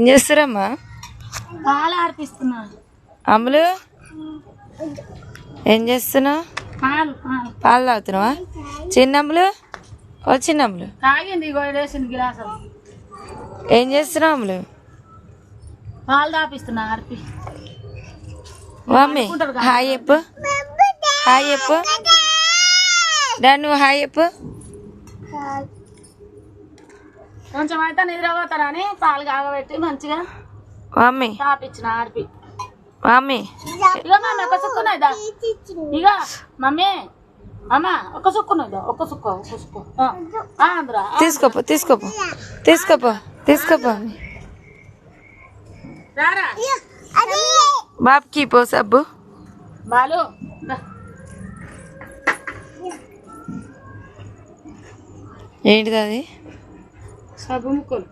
ఏం చేస్తారమ్మా? అమ్ములు? ఏం చేస్తున్నావు పాలు పాలు. పాలు తాగుతున్నావా? చిన్నమ్ములు? ఓ చిన్నమ్ములు. తాగింది గిలాసం. ఏం చేస్తున్నావు అమ్ములు? పాలు తాపిస్తున్నా ఆర్పి. మమ్మీ హాయ్ చెప్పు. హాయ్ చెప్పు. డా నువ్వు హాయ్ చెప్పు. కొంచెం అయితే నిద్రపోతారని పాలు కాగబెట్టి మంచిగా మమ్మీ. తాపించిన ఆర్పి మమ్మీ. ఇక మమ్మీ ఒక సుక్కున్నదా ఇక మమ్మీ అమ్మ ఒక సుక్కున్నదా ఒక సుక్క ఒక సుక్క. ఆ, ఆ, అందురా తీసుకోపో తీసుకోపో తీసుకోపో తీసుకోపో. రారా? బాబుకి పో సబ్బు. బాలు. ఏంటిది అది? সর্বমুকন